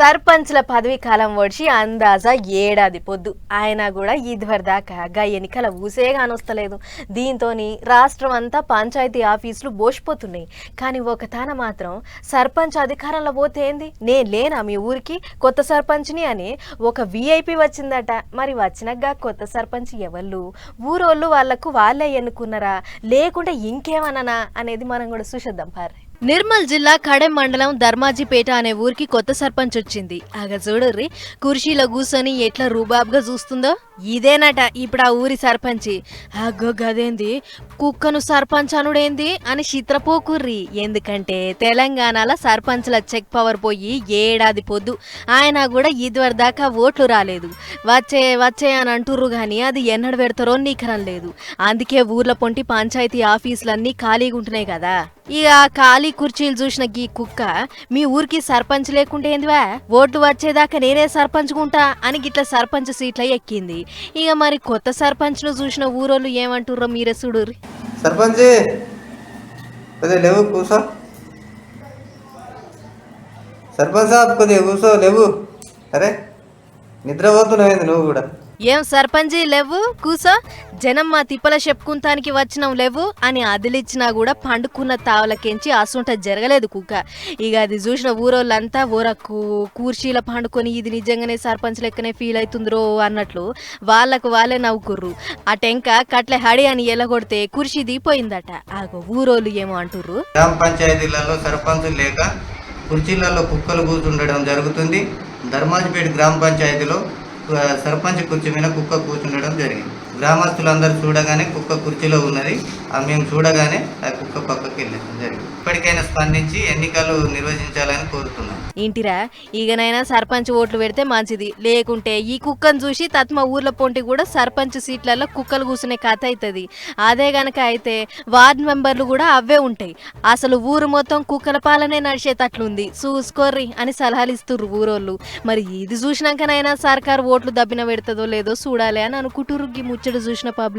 సర్పంచ్ల పదవి కాలం ఒడిచి అందాజా ఏడాది పొద్దు. ఆయన కూడా ఇదివర దాకా గా ఎన్నికల ఊసే కానొస్తలేదు దీంతో రాష్ట్రం అంతా పంచాయతీ ఆఫీసులు బోసిపోతున్నాయి. కానీ ఒక తాన మాత్రం సర్పంచ్ అధికారంలో పోతే ఏంది? నేను లేనా మీ ఊరికి? కొత్త సర్పంచ్ని అని ఒక విఐపి వచ్చిందట. మరి వచ్చినాక కొత్త సర్పంచ్ ఎవళ్ళు? ఊరోళ్ళు వాళ్ళకు వాళ్ళే ఎన్నుకున్నారా? లేకుంటే ఇంకేమననా అనేది మనం కూడా చూసేద్దాం పారే నిర్మల్ జిల్లా కడెం మండలం ధర్మాజిపేట అనే ఊరికి కొత్త సర్పంచ్ వచ్చింది. ఆగ చూడర్రి కుర్చీలో కూర్చొని ఎట్లా రూబాబ్గా చూస్తుందో? ఇదేనట ఇప్పుడు ఆ ఊరి సర్పంచి. అగ్గో గదేంది? కుక్కను సర్పంచ్ అనుడేంది? అని చిత్రపోకుర్రి. ఎందుకంటే తెలంగాణలో సర్పంచ్ల చెక్ పవర్ పోయి ఏడాది పొద్దు. ఆయన కూడా ఇదివరి దాకా ఓట్లు రాలేదు. వచ్చే వచ్చే అని అంటుర్రు కానీ అది ఎన్నడు పెడతారో నీకరం లేదు. అందుకే ఊర్ల పొంటి పంచాయతీ ఆఫీసులన్నీ ఖాళీగా ఉంటున్నాయి కదా. ఇక ఖాళీ కుర్చీలు చూసిన గీ కుక్క మీ ఊరికి సర్పంచ్ లేకుంటే ఏందివా? ఓట్లు వచ్చేదాకా నేనే సర్పంచ్ గుంటా అని గిట్ల సర్పంచ్ సీట్ల ఎక్కింది. ఇక మరి కొత్త సర్పంచ్ను చూసిన ఊరోళ్ళు ఏమంటుర్రో మీరే చూడుర్రి. సర్పంచ్! కొద్దిగా లేవు కూసో. సర్పంచ్ సాబ్ కొద్దిగా కూసో లేవు. అరే నిద్రపోతున్నావు నువ్వు కూడా? ఏం సర్పంచి లేవు? కూసో? జనం మా తిప్పల చెప్పుకుంటానికి వచ్చినాం లేవు? అని అదిలిచ్చినా కూడా పండుకున్న తావలకెంచి అసుంట జరగలేదు కుక్క. ఇక అది చూసిన ఊరోళ్ళంతా ఊరకు కూర్చీల పండుకొని ఇది నిజంగానే సర్పంచ్ లెక్కనే ఫీల్ అవుతుందిరో అన్నట్లు వాళ్ళకు వాళ్ళే నవ్వుకుర్రు. ఆ టెంక కట్లే హడి అని ఎలగొడితే కుర్చీ దిగిపోయిందట. ఆగో ఊరోళ్ళు ఏమో అంటుర్రు. గ్రామ పంచాయతీలలో సర్పంచ్ లేక కుర్చీలలో కుక్కలు కూర్చుండడం జరుగుతుంది. ధర్మాజిపేట గ్రామ పంచాయతీలో సర్పంచ్ కుర్చీ మీద కుక్క కూర్చుండడం జరిగింది. గ్రామస్తులందరూ చూడగానే కుక్క కుర్చీలో ఉన్నది. ఆ మేము చూడగానే ఆ కుక్క పక్కకి వెళ్ళడం జరిగింది. ఇప్పటికైనా స్పందించి ఎన్నికలు నిర్వహించాలని కోరుతున్నాను. ఇంటిరా ఈగనైనా సర్పంచ్ ఓట్లు పెడితే మంచిది. లేకుంటే ఈ కుక్కను చూసి తత్మ ఊర్ల పొంటి కూడా సర్పంచ్ సీట్లలో కుక్కలు కూసునే కథ అవుతుంది అదే గనక అయితే వార్డ్ మెంబర్లు కూడా అవే ఉంటాయి. అసలు ఊరు మొత్తం కుక్కల పాలనే నడిచేటట్లుంది. చూసుకోర్రి అని సలహాలు ఇస్తుర్రు ఊరోళ్ళు. మరి ఇది చూసినాకనైనా సర్కారు ఓట్లు దబ్బిన పెడుతుందో లేదో చూడాలి అని అనుకుంటుర్రు ముచ్చట చూసిన పబ్లిక్.